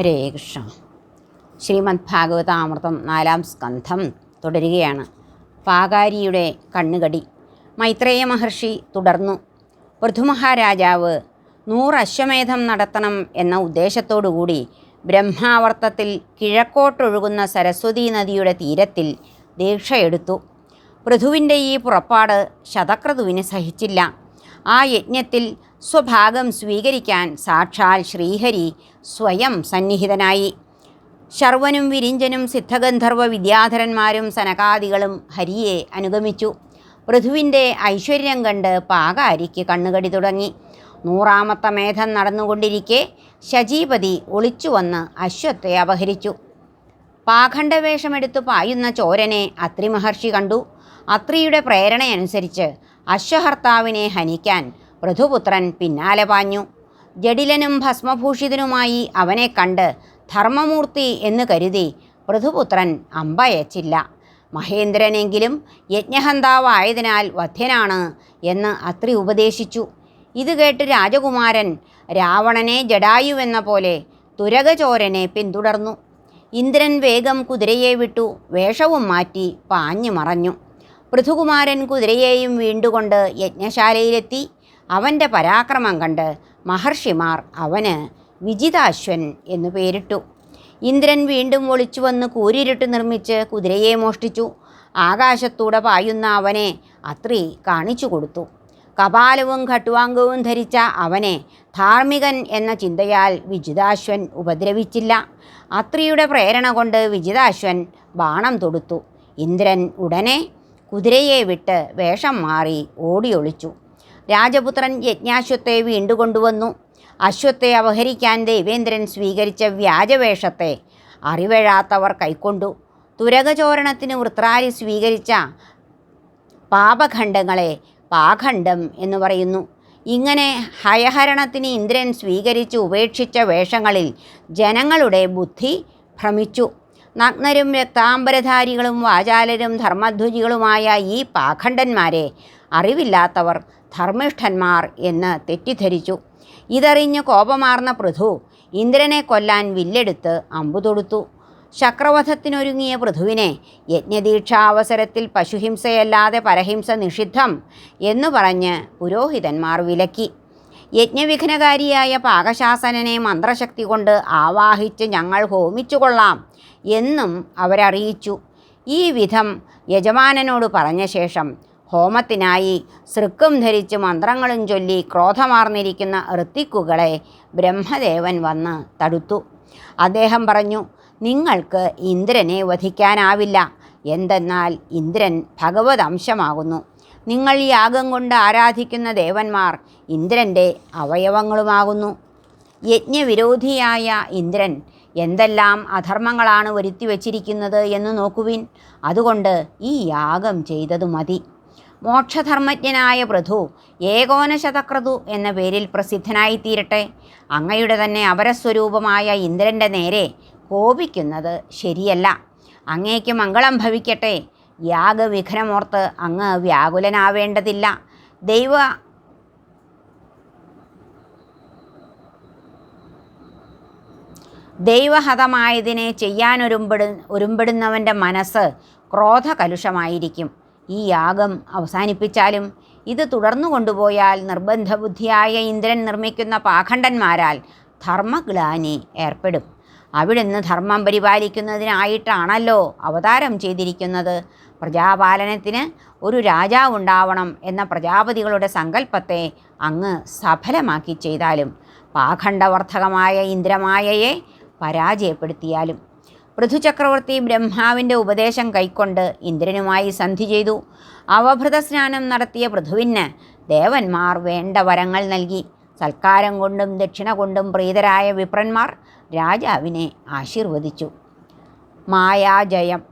ഹരേ കൃഷ്ണ. ശ്രീമദ് ഭാഗവതാമൃതം നാലാം സ്കന്ധം തുടരുകയാണ്. പാകാരിയുടെ കണ്ണുകടി. മൈത്രേയ മഹർഷി തുടർന്നു. പൃഥുമഹാരാജാവ് നൂറ് അശ്വമേധം നടത്തണം എന്ന ഉദ്ദേശത്തോടുകൂടി ബ്രഹ്മാവർത്തത്തിൽ കിഴക്കോട്ടൊഴുകുന്ന സരസ്വതീ നദിയുടെ തീരത്തിൽ ദീക്ഷയെടുത്തു. പൃഥുവിന്റെ ഈ പുറപ്പാട് ശതക്രതുവിന് സഹിച്ചില്ല. ആ യജ്ഞത്തിൽ സ്വഭാഗം സ്വീകരിക്കാൻ സാക്ഷാൽ ശ്രീഹരി സ്വയം സന്നിഹിതനായി. ശർവനും വിരിഞ്ചനും സിദ്ധഗന്ധർവ വിദ്യാധരന്മാരും സനകാദികളും ഹരിയെ അനുഗമിച്ചു. പൃഥുവിന്റെ ഐശ്വര്യം കണ്ട് പാകാരിക്ക് കണ്ണുകടി തുടങ്ങി. നൂറാമത്തെ മേധം നടന്നുകൊണ്ടിരിക്കെ ശചീപതി ഒളിച്ചുവന്ന് അശ്വത്തെ അപഹരിച്ചു. പാഖണ്ഡവേഷമെടുത്ത് പായുന്ന ചോരനെ അത്രി മഹർഷി കണ്ടു. അത്രിയുടെ പ്രേരണയനുസരിച്ച് അശ്വഹർത്താവിനെ ഹനിക്കാൻ പൃഥുപുത്രൻ പിന്നാലെ പാഞ്ഞു. ജഡിലനും ഭസ്മഭൂഷിതനുമായി അവനെ കണ്ട് ധർമ്മമൂർത്തി എന്ന് കരുതി പൃഥുപുത്രൻ അമ്പയച്ചില്ല. മഹേന്ദ്രനെങ്കിലും യജ്ഞഹന്താവായതിനാൽ വധ്യനാണ് എന്ന് അത്രി ഉപദേശിച്ചു. ഇത് കേട്ട് രാജകുമാരൻ രാവണനെ ജഡായുവെന്ന പോലെ തുരകചോരനെ പിന്തുടർന്നു. ഇന്ദ്രൻ വേഗം കുതിരയെ വിട്ടു വേഷവും മാറ്റി പാഞ്ഞു മറഞ്ഞു. പൃഥുകുമാരൻ കുതിരയെയും വീണ്ടുകൊണ്ട് യജ്ഞശാലയിലെത്തി. അവന്റെ പരാക്രമം കണ്ട് മഹർഷിമാർ അവന് വിജിതാശ്വൻ എന്നു പേരിട്ടു. ഇന്ദ്രൻ വീണ്ടും ഒളിച്ചു വന്ന് കൂരിരുട്ട് നിർമ്മിച്ച് കുതിരയെ മോഷ്ടിച്ചു. ആകാശത്തൂടെ പായുന്ന അവനെ അത്രി കാണിച്ചു കൊടുത്തു. കപാലവും ഘട്ടുവാങ്കവും ധരിച്ച അവനെ ധാർമ്മികൻ എന്ന ചിന്തയാൽ വിജിതാശ്വൻ ഉപദ്രവിച്ചില്ല. അത്രിയുടെ പ്രേരണ കൊണ്ട് വിജിതാശ്വൻ ബാണം തൊടുത്തു. ഇന്ദ്രൻ ഉടനെ കുതിരയെ വിട്ട് വേഷം മാറി ഓടിയൊളിച്ചു. രാജപുത്രൻ യജ്ഞാശ്വത്തെ വീണ്ടുകൊണ്ടുവന്നു അശ്വത്തെ അപഹരിക്കാൻ ദേവേന്ദ്രൻ സ്വീകരിച്ച വ്യാജവേഷത്തെ അറിവഴാത്തവർ കൈക്കൊണ്ടു. തുരകചോരണത്തിന് വൃത്രാരി സ്വീകരിച്ച പാപഖണ്ഡങ്ങളെ പാഖണ്ഡം എന്ന് പറയുന്നു. ഇങ്ങനെ ഹയഹരണത്തിന് ഇന്ദ്രൻ സ്വീകരിച്ച് ഉപേക്ഷിച്ച വേഷങ്ങളിൽ ജനങ്ങളുടെ ബുദ്ധി ഭ്രമിച്ചു. നഗ്നരും രക്താംബരധാരികളും വാചാലരും ധർമ്മധ്വജികളുമായ ഈ പാഖണ്ഡന്മാരെ അറിവില്ലാത്തവർ ധർമ്മിഷ്ഠന്മാർ എന്ന് തെറ്റിദ്ധരിച്ചു. ഇതറിഞ്ഞ് കോപമാർന്ന പൃഥു ഇന്ദ്രനെ കൊല്ലാൻ വില്ലെടുത്ത് അമ്പു തൊടുത്തു. ചക്രവധത്തിനൊരുങ്ങിയ പൃഥുവിനെ യജ്ഞദീക്ഷാവസരത്തിൽ പശുഹിംസയല്ലാതെ പരഹിംസ നിഷിദ്ധം എന്നു പറഞ്ഞ് പുരോഹിതന്മാർ വിലക്കി. യജ്ഞവിഘ്നകാരിയായ പാകശാസനനെ മന്ത്രശക്തി കൊണ്ട് ആവാഹിച്ച് ഞങ്ങൾ ഹോമിച്ചുകൊള്ളാം എന്നും അവരറിയിച്ചു. ഈ വിധം യജമാനനോട് പറഞ്ഞ ശേഷം ഹോമത്തിനായി സൃക്കും ധരിച്ച് മന്ത്രങ്ങളും ചൊല്ലി ക്രോധമാർന്നിരിക്കുന്ന ഋത്തിക്കുകളെ ബ്രഹ്മദേവൻ വന്ന് തടുത്തു. അദ്ദേഹം പറഞ്ഞു നിങ്ങൾക്ക് ഇന്ദ്രനെ വധിക്കാനാവില്ല. എന്തെന്നാൽ ഇന്ദ്രൻ ഭഗവത് അംശമാകുന്നു. നിങ്ങൾ യാഗം കൊണ്ട് ആരാധിക്കുന്ന ദേവന്മാർ ഇന്ദ്രന്റെ അവയവങ്ങളുമാകുന്നു. യജ്ഞവിരോധിയായ ഇന്ദ്രൻ എന്തെല്ലാം അധർമ്മങ്ങളാണ് വരുത്തി വച്ചിരിക്കുന്നത് എന്ന് നോക്കുവിൻ. അതുകൊണ്ട് ഈ യാഗം ചെയ്തതു മതി. മോക്ഷധർമ്മജ്ഞനായ പൃഥു ഏകോനശതക്രതു എന്ന പേരിൽ പ്രസിദ്ധനായിത്തീരട്ടെ. അങ്ങയുടെ തന്നെ അപരസ്വരൂപമായ ഇന്ദ്രന്റെ നേരെ കോപിക്കുന്നത് ശരിയല്ല. അങ്ങേക്ക് മംഗളം ഭവിക്കട്ടെ. യാഗവിഘ്നമോർത്ത് അങ്ങ് വ്യാകുലനാവേണ്ടതില്ല. ദൈവ ദൈവഹതമായതിനെ ചെയ്യാനൊരുമ്പെടു ഒരുമ്പെടുന്നവന്റെ മനസ്സ് ക്രോധകലുഷമായിരിക്കും. ഈ യാഗം അവസാനിപ്പിച്ചാലും ഇത് തുടർന്നു കൊണ്ടുപോയാൽ നിർബന്ധബുദ്ധിയായ ഇന്ദ്രൻ നിർമ്മിക്കുന്ന പാഖണ്ഡന്മാരാൽ ധർമ്മഗ്ലാനി ഏർപ്പെടും. അവിടുന്ന് ധർമ്മം പരിപാലിക്കുന്നതിനായിട്ടാണല്ലോ അവതാരം ചെയ്തിരിക്കുന്നത്. പ്രജാപാലനത്തിന് ഒരു രാജാവുണ്ടാവണം എന്ന പ്രജാപതികളുടെ സങ്കല്പത്തെ അങ്ങ് സഫലമാക്കി ചെയ്താലും പാഖണ്ഡവർദ്ധകമായ ഇന്ദ്രമായയെ പരാജയപ്പെടുത്തിയാലും പൃഥുചക്രവർത്തി ബ്രഹ്മാവിന്റെ ഉപദേശം കൈക്കൊണ്ട് ഇന്ദ്രനുമായി സന്ധി ചെയ്തു. അവഭൃത സ്നാനം നടത്തിയ പൃഥുവിന് ദേവന്മാർ വേണ്ട വരങ്ങൾ നൽകി. സൽക്കാരം കൊണ്ടും ദക്ഷിണ കൊണ്ടും പ്രീതരായ വിപ്രന്മാർ രാജാവിനെ ആശീർവദിച്ചു. മായാജയം.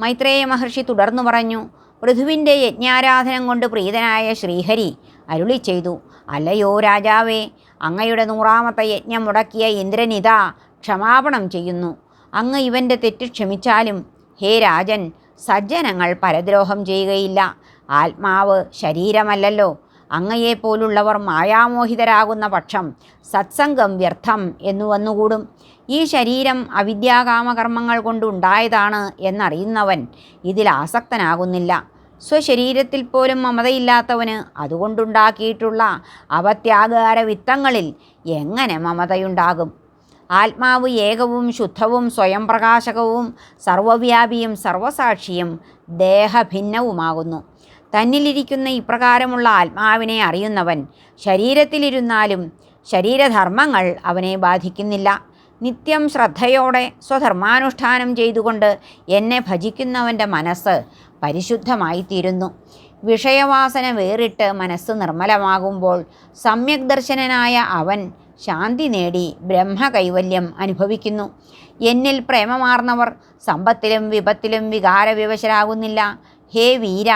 മൈത്രേയ മഹർഷി തുടർന്നു പറഞ്ഞു പൃഥുവിന്റെ യജ്ഞാരാധനം കൊണ്ട് പ്രീതനായ ശ്രീഹരി അരുളി ചെയ്തു അല്ലയോ രാജാവേ അങ്ങയുടെ നൂറാമത്തെ യജ്ഞം മുടക്കിയ ഇന്ദ്രനിതാ ക്ഷമാപണം ചെയ്യുന്നു. അങ്ങ് ഇവന്റെ തെറ്റ് ക്ഷമിച്ചാലും ഹേ രാജൻ സജ്ജനങ്ങൾ പരദ്രോഹം ചെയ്യുകയില്ല. ആത്മാവ് ശരീരമല്ലല്ലോ. അങ്ങയെപ്പോലുള്ളവർ മായാമോഹിതരാകുന്ന പക്ഷം സത്സംഗം വ്യർത്ഥം എന്നു വന്നുകൂടും. ഈ ശരീരം അവിദ്യാകാമകർമ്മങ്ങൾ കൊണ്ടുണ്ടായതാണ് എന്നറിയുന്നവൻ ഇതിൽ ആസക്തനാകുന്നില്ല. സ്വശരീരത്തിൽ പോലും മമതയില്ലാത്തവന് അതുകൊണ്ടുണ്ടാക്കിയിട്ടുള്ള അവത്യാകാര വിത്തങ്ങളിൽ എങ്ങനെ മമതയുണ്ടാകും? ആത്മാവ് ഏകവും ശുദ്ധവും സ്വയം പ്രകാശകവും സർവവ്യാപിയും സർവസാക്ഷിയും ദേഹഭിന്നവുമാകുന്നു. തന്നിലിരിക്കുന്ന ഇപ്രകാരമുള്ള ആത്മാവിനെ അറിയുന്നവൻ ശരീരത്തിലിരുന്നാലും ശരീരധർമ്മങ്ങൾ അവനെ ബാധിക്കുന്നില്ല. നിത്യം ശ്രദ്ധയോടെ സ്വധർമാനുഷ്ഠാനം ചെയ്തുകൊണ്ട് എന്നെ ഭജിക്കുന്നവന്റെ മനസ്സ് പരിശുദ്ധമായിത്തീരുന്നു. വിഷയവാസന വേറിട്ട് മനസ്സ് നിർമ്മലമാകുമ്പോൾ സമ്യക് ദർശനനായ അവൻ ശാന്തി നേടി ബ്രഹ്മ കൈവല്യം അനുഭവിക്കുന്നു. എന്നിൽ പ്രേമമാർന്നവർ സമ്പത്തിലും വിപത്തിലും വികാരവിവശരാകുന്നില്ല. ഹേ വീര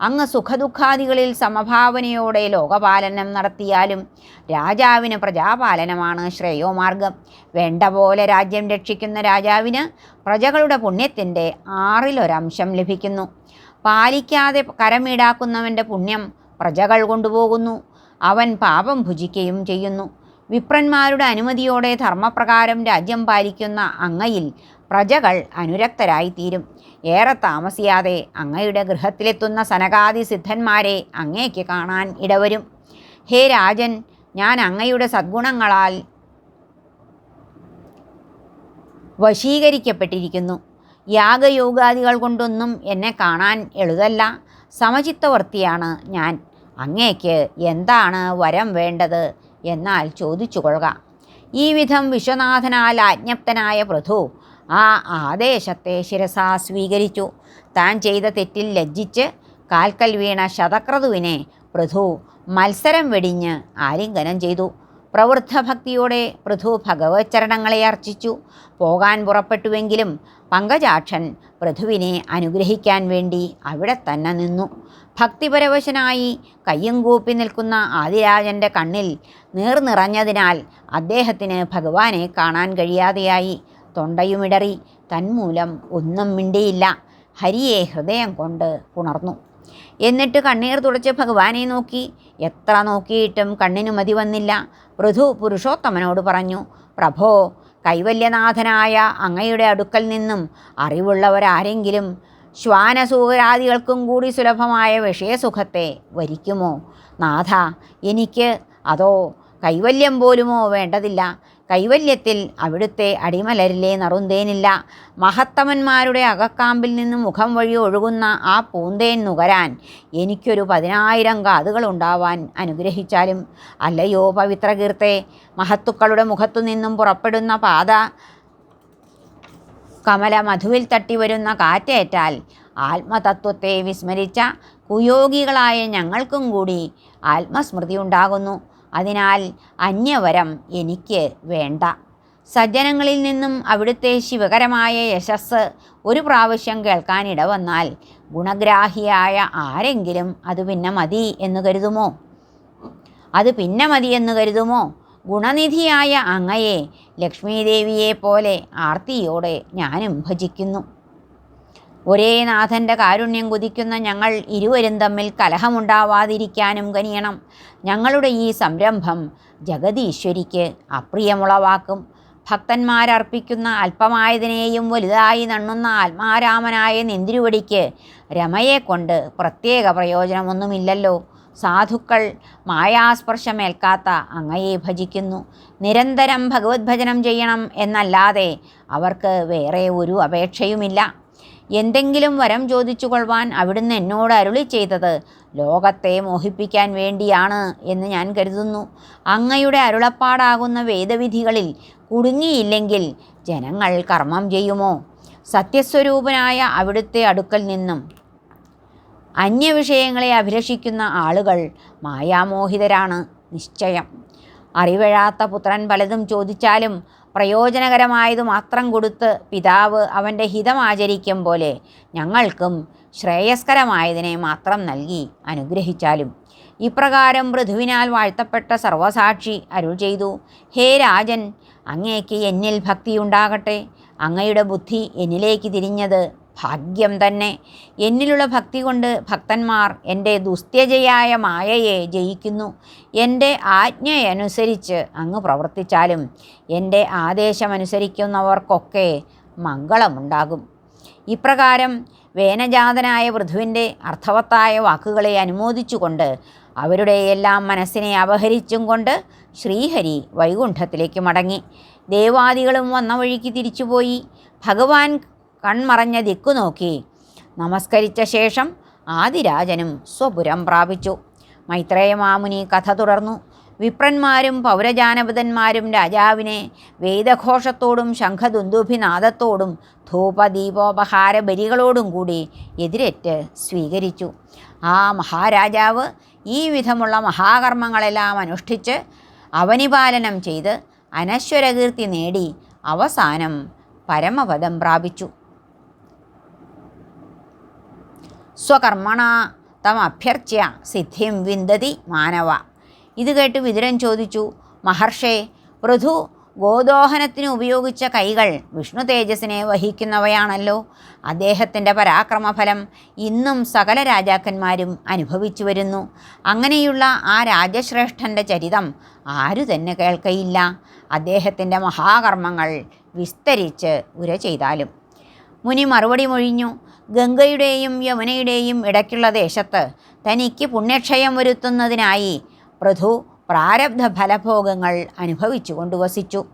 അങ്ങ് സുഖദുഃഖാദികളിൽ സമഭാവനയോടെ ലോകപാലനം നടത്തിയാലും രാജാവിന് പ്രജാപാലനമാണ് ശ്രേയോമാർഗം. വേണ്ട പോലെ രാജ്യം രക്ഷിക്കുന്ന രാജാവിന് പ്രജകളുടെ പുണ്യത്തിന്റെ ആറിലൊരംശം ലഭിക്കുന്നു. പാലിക്കാതെ കരമീടാക്കുന്നവന്റെ പുണ്യം പ്രജകൾ കൊണ്ടുപോകുന്നു. അവൻ പാപം ഭുജിക്കുകയും ചെയ്യുന്നു. വിപ്രന്മാരുടെ അനുമതിയോടെ ധർമ്മപ്രകാരം രാജ്യം പാലിക്കുന്ന അങ്ങയിൽ പ്രജകൾ അനുരക്തരായിത്തീരും. ഏറെ താമസിയാതെ അങ്ങയുടെ ഗൃഹത്തിലെത്തുന്ന സനകാദി സിദ്ധന്മാരെ അങ്ങേക്ക് കാണാൻ ഇടവരും. ഹേ രാജൻ ഞാൻ അങ്ങയുടെ സദ്ഗുണങ്ങളാൽ വശീകരിക്കപ്പെട്ടിരിക്കുന്നു. യാഗയോഗാദികൾ കൊണ്ടൊന്നും എന്നെ കാണാൻ എളുതല്ല. സമചിത്തവർത്തിയാണ് ഞാൻ. അങ്ങേക്ക് എന്താണ് വരം വേണ്ടത്? എന്നാൽ ചോദിച്ചു കൊള്ളുക ഈ വിധം വിശ്വനാഥനാൽ ആജ്ഞപ്തനായ പൃഥു ആ ആദേശത്തെ ശിരസാ സ്വീകരിച്ചു. താൻ ചെയ്ത തെറ്റിൽ ലജ്ജിച്ച് കാൽക്കൽ വീണ ശതക്രതുവിനെ പ്രഥു മത്സരം വെടിഞ്ഞ് ആലിംഗനം ചെയ്തു. പ്രവൃദ്ധഭക്തിയോടെ പൃഥു ഭഗവത് ചരണങ്ങളെ അർച്ചിച്ചു. പോകാൻ പുറപ്പെട്ടുവെങ്കിലും പങ്കജാക്ഷൻ പൃഥുവിനെ അനുഗ്രഹിക്കാൻ വേണ്ടി അവിടെ തന്നെ നിന്നു. ഭക്തിപരവശനായി കയ്യും കൂപ്പി നിൽക്കുന്ന ആദിരാജന്റെ കണ്ണിൽ നീർ നിറഞ്ഞതിനാൽ അദ്ദേഹത്തിന് ഭഗവാനെ കാണാൻ കഴിയാതെയായി. തൊണ്ടയുമിടറി തന്മൂലം ഒന്നും മിണ്ടിയില്ല. ഹരിയെ ഹൃദയം കൊണ്ട് ഉണർന്നു എന്നിട്ട് കണ്ണീർ തുടച്ച് ഭഗവാനെ നോക്കി. എത്ര നോക്കിയിട്ടും കണ്ണിനു മതി വന്നില്ല. പൃഥു പുരുഷോത്തമനോട് പറഞ്ഞു പ്രഭോ കൈവല്യനാഥനായ അങ്ങയുടെ അടുക്കൽ നിന്നും അറിവുള്ളവരാരെങ്കിലും ശ്വാനസൂകരാദികൾക്കും കൂടി സുലഭമായ വിഷയസുഖത്തെ വരിക്കുമോ? നാഥ എനിക്ക് അതോ കൈവല്യം പോലുമോ വേണ്ടതില്ല. കൈവല്യത്തിൽ അവിടുത്തെ അടിമലരിലെ നറുന്തേനില്ല. മഹത്തമന്മാരുടെ അകക്കാമ്പിൽ നിന്ന് മുഖം വഴി ഒഴുകുന്ന ആ പൂന്തേൻ നുകരാൻ എനിക്കൊരു പതിനായിരം കാതുകളുണ്ടാവാൻ അനുഗ്രഹിച്ചാലും. അല്ലയോ പവിത്രകീർത്തെ മഹത്തുക്കളുടെ മുഖത്തു നിന്നും പുറപ്പെടുന്ന പാത. കമല മധുവിൽ തട്ടി വരുന്ന കാറ്റേറ്റാൽ ആത്മതത്വത്തെ വിസ്മരിച്ച കുയോഗികളായ ഞങ്ങൾക്കും കൂടി ആത്മസ്മൃതി ഉണ്ടാകുന്നു അതിനാൽ അന്യവരം എനിക്ക് വേണ്ട. സജ്ജനങ്ങളിൽ നിന്നും അവിടുത്തെ ശിവകരമായ യശസ് ഒരു പ്രാവശ്യം കേൾക്കാനിട വന്നാൽ ഗുണഗ്രാഹിയായ ആരെങ്കിലും അത് പിന്നെ മതി എന്ന് കരുതുമോ? അത് പിന്നെ മതി എന്ന് കരുതുമോ? ഗുണനിധിയായ അങ്ങയെ ലക്ഷ്മീദേവിയെ പോലെ ആർത്തിയോടെ ഞാനും ഭജിക്കുന്നു. ഒരേ നാഥന്റെ കാരുണ്യം കുതിക്കുന്ന ഞങ്ങൾ ഇരുവരും തമ്മിൽ കലഹമുണ്ടാവാതിരിക്കാനും കനിയണം. ഞങ്ങളുടെ ഈ സംരംഭം ജഗതീശ്വരിക്ക് അപ്രിയമുളവാക്കും. ഭക്തന്മാരർപ്പിക്കുന്ന അല്പമായതിനെയും വലുതായി നണ്ണുന്ന ആത്മാരാമനായ നെന്തിരുവടിക്ക് രമയെക്കൊണ്ട് പ്രത്യേക പ്രയോജനമൊന്നുമില്ലല്ലോ. സാധുക്കൾ മായാസ്പർശമേൽക്കാത്ത അങ്ങയെ ഭജിക്കുന്നു. നിരന്തരം ഭഗവത് ഭജനം ചെയ്യണം എന്നല്ലാതെ അവർക്ക് വേറെ ഒരു അപേക്ഷയുമില്ല. എന്തെങ്കിലും വരം ചോദിച്ചു കൊള്ളുവാൻ അവിടുന്ന് എന്നോട് അരുളി ചെയ്തത് ലോകത്തെ മോഹിപ്പിക്കാൻ വേണ്ടിയാണ് എന്ന് ഞാൻ കരുതുന്നു. അങ്ങയുടെ അരുളപ്പാടാകുന്ന വേദവിധികളിൽ കുടുങ്ങിയില്ലെങ്കിൽ ജനങ്ങൾ കർമ്മം ചെയ്യുമോ? സത്യസ്വരൂപനായ അവിടുത്തെ അടുക്കൽ നിന്നും അന്യവിഷയങ്ങളെ അഭിലഷിക്കുന്ന ആളുകൾ മായാമോഹിതരാണ് നിശ്ചയം. അറിവഴാത്ത പുത്രൻ പലതും ചോദിച്ചാലും പ്രയോജനകരമായതു മാത്രം കൊടുത്ത് പിതാവ് അവന്റെ ഹിതം ആചരിക്കും പോലെ ഞങ്ങൾക്കും ശ്രേയസ്കരമായതിനെ മാത്രം നൽകി അനുഗ്രഹിച്ചാലും. ഇപ്രകാരം പൃഥുവിനാൽ വാഴ്ത്തപ്പെട്ട സർവസാക്ഷി അരുൾ ചെയ്തു. ഹേ രാജൻ അങ്ങേക്ക് എന്നിൽ ഭക്തിയുണ്ടാകട്ടെ. അങ്ങയുടെ ബുദ്ധി എന്നിലേക്ക് തിരിഞ്ഞത് ഭാഗ്യം തന്നെ. എന്നിലുള്ള ഭക്തി കൊണ്ട് ഭക്തന്മാർ എന്റെ ദുസ്ത്യജയായ മായയെ ജയിക്കുന്നു. എന്റെ ആജ്ഞയനുസരിച്ച് അങ്ങ് പ്രവർത്തിച്ചാലും എന്റെ ആദേശമനുസരിക്കുന്നവർക്കൊക്കെ മംഗളമുണ്ടാകും. ഇപ്രകാരം വേനജാതനായ പൃഥുവിന്റെ അർത്ഥവത്തായ വാക്കുകളെ അനുമോദിച്ചുകൊണ്ട് അവരുടെ എല്ലാം മനസ്സിനെ അപഹരിച്ചും കൊണ്ട് ശ്രീഹരി വൈകുണ്ഠത്തിലേക്ക് മടങ്ങി. ദേവാദികളും വന്ന വഴിക്ക് തിരിച്ചുപോയി. ഭഗവാൻ കൺമറഞ്ഞ ദിക്കു നോക്കി. നമസ്കരിച്ച ശേഷം ആദിരാജനും സ്വപുരം പ്രാപിച്ചു. മൈത്രേയ മാമുനി കഥ തുടർന്നു. വിപ്രന്മാരും പൗരജാനപതന്മാരും രാജാവിനെ വേദഘോഷത്തോടും ശംഖദുന്ദുഭിനാദത്തോടും ധൂപദീപോപഹാര ബലികളോടും കൂടി എതിരേറ്റ് സ്വീകരിച്ചു. ആ മഹാരാജാവ് ഈ വിധമുള്ള മഹാകർമ്മങ്ങളെല്ലാം അനുഷ്ഠിച്ച് അവനിപാലനം ചെയ്ത് അനശ്വരകീർത്തി നേടി അവസാനം പരമപദം പ്രാപിച്ചു. സ്വകർമ്മണ തമഭ്യർച്ച്യ സിദ്ധിം വിന്ദതി മാനവ. ഇത് കേട്ട് വിതുരൻ ചോദിച്ചു മഹർഷേ പൃഥു ഗോദോഹനത്തിന് ഉപയോഗിച്ച കൈകൾ വിഷ്ണു തേജസ്സിനെ വഹിക്കുന്നവയാണല്ലോ. അദ്ദേഹത്തിന്റെ പരാക്രമഫലം ഇന്നും സകല രാജാക്കന്മാരും അനുഭവിച്ചു വരുന്നു. അങ്ങനെയുള്ള ആ രാജശ്രേഷ്ഠന്റെ ചരിതം ആരു തന്നെ കേൾക്കയില്ല. അദ്ദേഹത്തിന്റെ മഹാകർമ്മങ്ങൾ വിസ്തരിച്ച് ഉര ചെയ്താലും. മുനി മറുപടി മൊഴിഞ്ഞു ഗംഗയുടെയും യമുനയുടെയും ഇടയ്ക്കുള്ള ദേശത്ത് തനിക്ക് പുണ്യക്ഷയം വരുത്തുന്നതിനായി പൃഥു പ്രാരബ്ധ ഫലഭോഗങ്ങൾ അനുഭവിച്ചു കൊണ്ടുവസിച്ചു.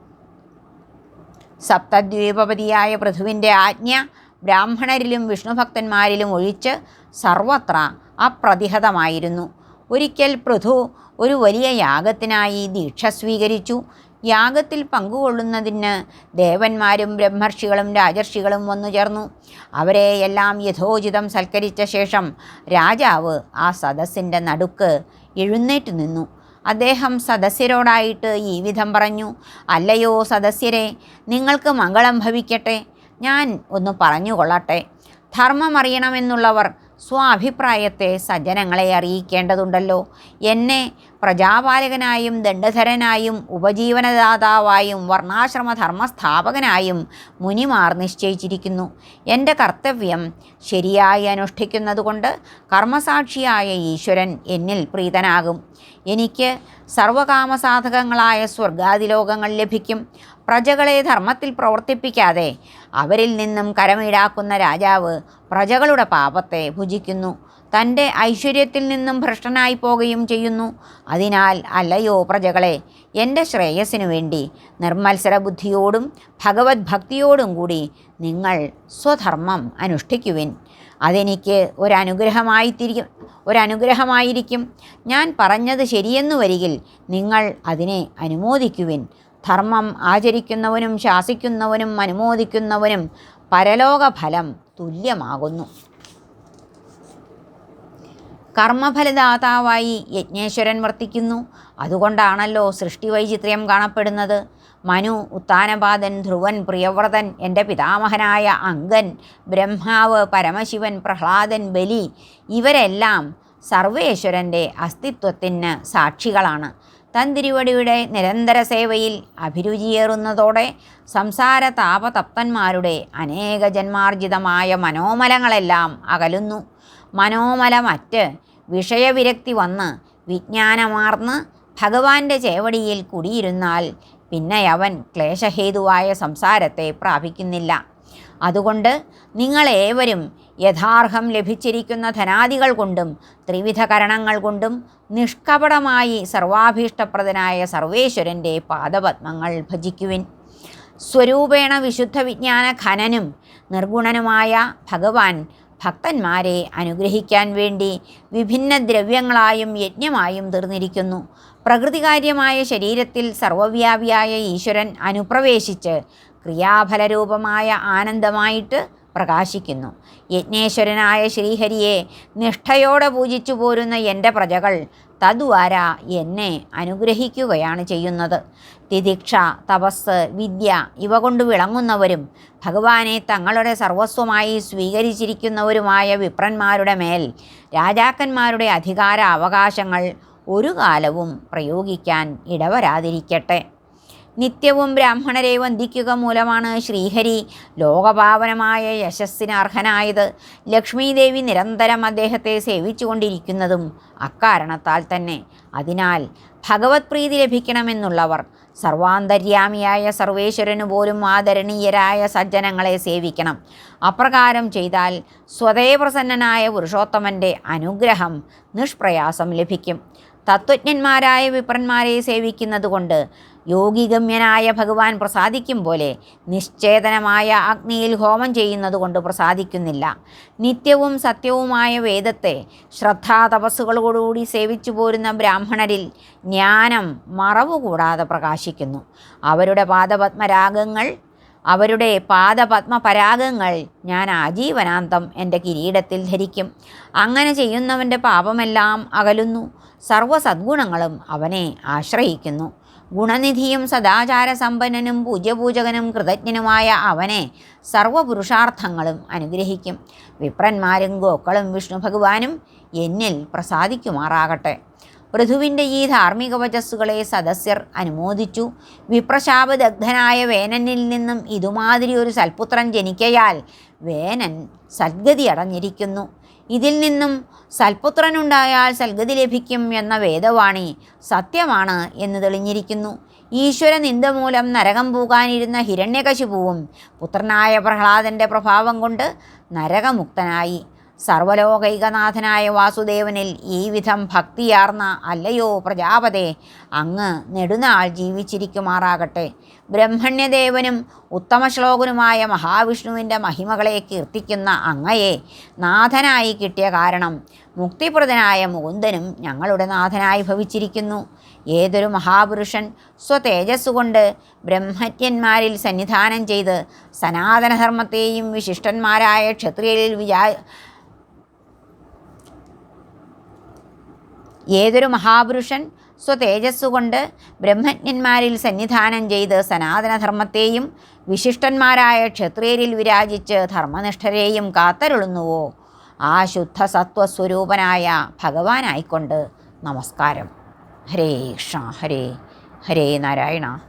സപ്തദ്വീപപതിയായ പൃഥുവിന്റെ ആജ്ഞ ബ്രാഹ്മണരിലും വിഷ്ണുഭക്തന്മാരിലും ഒഴിച്ച് സർവത്ര അപ്രതിഹതമായിരുന്നു. ഒരിക്കൽ പൃഥു ഒരു വലിയ യാഗത്തിനായി ദീക്ഷ സ്വീകരിച്ചു. യാഗത്തിൽ പങ്കുകൊള്ളുന്നതിന് ദേവന്മാരും ബ്രഹ്മർഷികളും രാജർഷികളും വന്നു ചേർന്നു. അവരെ എല്ലാം യഥോചിതം സൽക്കരിച്ച ശേഷം രാജാവ് ആ സദസ്സിന്റെ നടുക്ക് എഴുന്നേറ്റ് നിന്നു. അദ്ദേഹം സദസ്യരോടായിട്ട് ഈ വിധം പറഞ്ഞു അല്ലയോ സദസ്യരെ നിങ്ങൾക്ക് മംഗളം ഭവിക്കട്ടെ. ഞാൻ ഒന്ന് പറഞ്ഞുകൊള്ളട്ടെ. ധർമ്മമറിയണമെന്നുള്ളവർ സ്വാഭിപ്രായത്തെ സജ്ജനങ്ങളെ അറിയിക്കേണ്ടതുണ്ടല്ലോ. എന്നെ പ്രജാപാലകനായും ദണ്ഡധരനായും ഉപജീവനദാതാവായും വർണാശ്രമ ധർമ്മസ്ഥാപകനായും മുനിമാർ നിശ്ചയിച്ചിരിക്കുന്നു. എന്റെ കർത്തവ്യം ശരിയായി അനുഷ്ഠിക്കുന്നതുകൊണ്ട് കർമ്മസാക്ഷിയായ ഈശ്വരൻ എന്നിൽ പ്രീതനാകും. എനിക്ക് സർവകാമസാധകങ്ങളായ സ്വർഗാദിലോകങ്ങൾ ലഭിക്കും. പ്രജകളെ ധർമ്മത്തിൽ പ്രവർത്തിപ്പിക്കാതെ അവരിൽ നിന്നും കരമീടാക്കുന്ന രാജാവ് പ്രജകളുടെ പാപത്തെ ഭുജിക്കുന്നു. തന്റെ ഐശ്വര്യത്തിൽ നിന്നും ഭ്രഷ്ടനായി പോകുകയും ചെയ്യുന്നു. അതിനാൽ അല്ലയോ പ്രജകളെ എന്റെ ശ്രേയസ്സിനു വേണ്ടി നിർമ്മത്സര ബുദ്ധിയോടും ഭഗവത് ഭക്തിയോടും കൂടി നിങ്ങൾ സ്വധർമ്മം അനുഷ്ഠിക്കുവിൻ. അതെനിക്ക് ഒരനുഗ്രഹമായി തിരിക്കും ഒരനുഗ്രഹമായിരിക്കും. ഞാൻ പറഞ്ഞത് ശരിയെന്നു വരികിൽ നിങ്ങൾ അതിനെ അനുമോദിക്കുവിൻ. ധർമ്മം ആചരിക്കുന്നവനും ശാസിക്കുന്നവനും അനുമോദിക്കുന്നവനും പരലോകഫലം തുല്യമാകുന്നു. കർമ്മഫലദാതാവായി യജ്ഞേശ്വരൻ വർത്തിക്കുന്നു. അതുകൊണ്ടാണല്ലോ സൃഷ്ടി വൈചിത്ര്യം കാണപ്പെടുന്നത്. മനു ഉത്താനപാതൻ ധ്രുവൻ പ്രിയവ്രതൻ എന്റെ പിതാമഹനായ അങ്കൻ ബ്രഹ്മാവ് പരമശിവൻ പ്രഹ്ലാദൻ ബലി ഇവരെല്ലാം സർവേശ്വരന്റെ അസ്തിത്വത്തിന് സാക്ഷികളാണ്. തന്തിരുവടിയുടെ നിരന്തര സേവയിൽ അഭിരുചിയേറുന്നതോടെ സംസാര താപതപ്തന്മാരുടെ അനേക ജന്മാർജിതമായ മനോമലങ്ങളെല്ലാം അകലുന്നു. മനോമലമറ്റ് വിഷയവിരക്തി വന്ന് വിജ്ഞാനമാർന്ന് ഭഗവാന്റെ ചേവടിയിൽ കുടിയിരുന്നാൽ പിന്നെ അവൻ ക്ലേശഹേതുവായ സംസാരത്തെ പ്രാപിക്കുന്നില്ല. അതുകൊണ്ട് നിങ്ങളേവരും യഥാർഹം ലഭിച്ചിരിക്കുന്ന ധനാദികൾ കൊണ്ടും ത്രിവിധ കരണങ്ങൾ കൊണ്ടും നിഷ്കപടമായി സർവാഭീഷ്ടപ്രദനായ സർവേശ്വരന്റെ പാദപത്മങ്ങൾ ഭജിക്കുവിൻ. സ്വരൂപേണ വിശുദ്ധ വിജ്ഞാന ഖനനും നിർഗുണനുമായ ഭഗവാൻ ഭക്തന്മാരെ അനുഗ്രഹിക്കാൻ വേണ്ടി വിഭിന്ന ദ്രവ്യങ്ങളായും യജ്ഞമായും തീർന്നിരിക്കുന്നു. പ്രകൃതികാര്യമായ ശരീരത്തിൽ സർവവ്യാപിയായ ഈശ്വരൻ അനുപ്രവേശിച്ച് ക്രിയാഫലരൂപമായ ആനന്ദമായിട്ട് പ്രകാശിക്കുന്നു. യജ്ഞേശ്വരനായ ശ്രീഹരിയെ നിഷ്ഠയോടെ പൂജിച്ചു പോരുന്ന എന്റെ പ്രജകൾ തദ്വാര എന്നെ അനുഗ്രഹിക്കുകയാണ് ചെയ്യുന്നത്. തിദിക്ഷ തപസ് വിദ്യ ഇവ കൊണ്ട് വിളങ്ങുന്നവരും ഭഗവാനെ തങ്ങളുടെ സർവസ്വമായി സ്വീകരിച്ചിരിക്കുന്നവരുമായ വിപ്രന്മാരുടെ മേൽ രാജാക്കന്മാരുടെ അധികാര അവകാശങ്ങൾ ഒരു കാലവും പ്രയോഗിക്കാൻ ഇടവരാതിരിക്കട്ടെ. നിത്യവും ബ്രാഹ്മണരെ വന്ദിക്കുക മൂലമാണ് ശ്രീഹരി ലോകപാവനമായ യശസ്സിന് അർഹനായത്. ലക്ഷ്മീദേവി നിരന്തരം അദ്ദേഹത്തെ സേവിച്ചുകൊണ്ടിരിക്കുന്നതും അക്കാരണത്താൽ തന്നെ. അതിനാൽ ഭഗവത് പ്രീതി ലഭിക്കണമെന്നുള്ളവർ സർവാന്തര്യാമിയായ സർവേശ്വരനു പോലും ആദരണീയരായ സജ്ജനങ്ങളെ സേവിക്കണം. അപ്രകാരം ചെയ്താൽ സ്വതേ പ്രസന്നനായ പുരുഷോത്തമന്റെ അനുഗ്രഹം നിഷ്പ്രയാസം ലഭിക്കും. തത്വജ്ഞന്മാരായ വിപ്രന്മാരെ സേവിക്കുന്നതുകൊണ്ട് യോഗിഗമ്യനായ ഭഗവാൻ പ്രസാദിക്കും പോലെ നിശ്ചേതനമായ അഗ്നിയിൽ ഹോമം ചെയ്യുന്നതുകൊണ്ട് പ്രസാദിക്കുന്നില്ല. നിത്യവും സത്യവുമായ വേദത്തെ ശ്രദ്ധാ തപസ്സുകളോടുകൂടി സേവിച്ചു പോരുന്ന ബ്രാഹ്മണരിൽ ജ്ഞാനം മറവുകൂടാതെ പ്രകാശിക്കുന്നു. അവരുടെ പാദപത്മരാഗങ്ങൾ അവരുടെ പാദപത്മ പരാഗങ്ങൾ ഞാൻ ആജീവനാന്തം എന്റെ കിരീടത്തിൽ ധരിക്കും. അങ്ങനെ ചെയ്യുന്നവന്റെ പാപമെല്ലാം അകലുന്നു. സർവസദ്ഗുണങ്ങളും അവനെ ആശ്രയിക്കുന്നു. ഗുണനിധിയും സദാചാര സമ്പന്നനും പൂജ്യപൂജകനും കൃതജ്ഞനുമായ അവനെ സർവപുരുഷാർത്ഥങ്ങളും അനുഗ്രഹിക്കും. വിപ്രന്മാരും ഗോക്കളും വിഷ്ണു ഭഗവാനും എന്നിൽ പ്രസാദിക്കുമാറാകട്ടെ. പൃഥുവിന്റെ ഈ ധാർമ്മിക വചസ്സുകളെ സദസ്യർ അനുമോദിച്ചു. വിപ്രശാപദഗ്ധനായ വേനനിൽ നിന്നും ഇതുമാതിരി ഒരു സൽപുത്രൻ ജനിക്കയാൽ വേനൻ സദ്ഗതി അടഞ്ഞിരിക്കുന്നു. ഇതിൽ നിന്നും സൽപുത്രനുണ്ടായാൽ സൽഗതി ലഭിക്കും എന്ന വേദവാണി സത്യമാണ് എന്ന് തെളിഞ്ഞിരിക്കുന്നു. ഈശ്വര നിന്ദ മൂലം നരകം പോകാനിരുന്ന ഹിരണ്യകശിപുവും പുത്രനായ പ്രഹ്ലാദന്റെ പ്രഭാവം കൊണ്ട് നരകമുക്തനായി. സർവലോകൈകനാഥനായ വാസുദേവനിൽ ഈ വിധം ഭക്തിയാർന്ന അല്ലയോ പ്രജാപതേ അങ്ങ് നെടുനാൾ ജീവിച്ചിരിക്കുമാറാകട്ടെ. ബ്രഹ്മണ്യദേവനും ഉത്തമ ശ്ലോകനുമായ മഹാവിഷ്ണുവിന്റെ മഹിമകളെ കീർത്തിക്കുന്ന അങ്ങയെ നാഥനായി കിട്ടിയ കാരണം മുക്തിപ്രദനായ മുകുന്ദനും ഞങ്ങളുടെ നാഥനായി ഭവിച്ചിരിക്കുന്നു. ഏതൊരു മഹാപുരുഷൻ സ്വതേജസ്സുകൊണ്ട് ബ്രഹ്മജ്ഞന്മാരിൽ സന്നിധാനം ചെയ്ത് സനാതനധർമ്മത്തെയും വിശിഷ്ടന്മാരായ ക്ഷത്രിയരിൽ വിചാ ഏതൊരു മഹാപുരുഷൻ സ്വതേജസ്സുകൊണ്ട് ബ്രഹ്മജ്ഞന്മാരിൽ സന്നിധാനം ചെയ്ത് സനാതനധർമ്മത്തെയും വിശിഷ്ടന്മാരായ ക്ഷത്രിയരിൽ വിരാജിച്ച് ധർമ്മനിഷ്ഠരെയും കാത്തരുളുന്നുവോ? ആ ശുദ്ധ സത്വസ്വരൂപനായ ഭഗവാനായിക്കൊണ്ട് നമസ്കാരം. ഹരേ കൃഷ്ണ ഹരേ ഹരേ നാരായണ.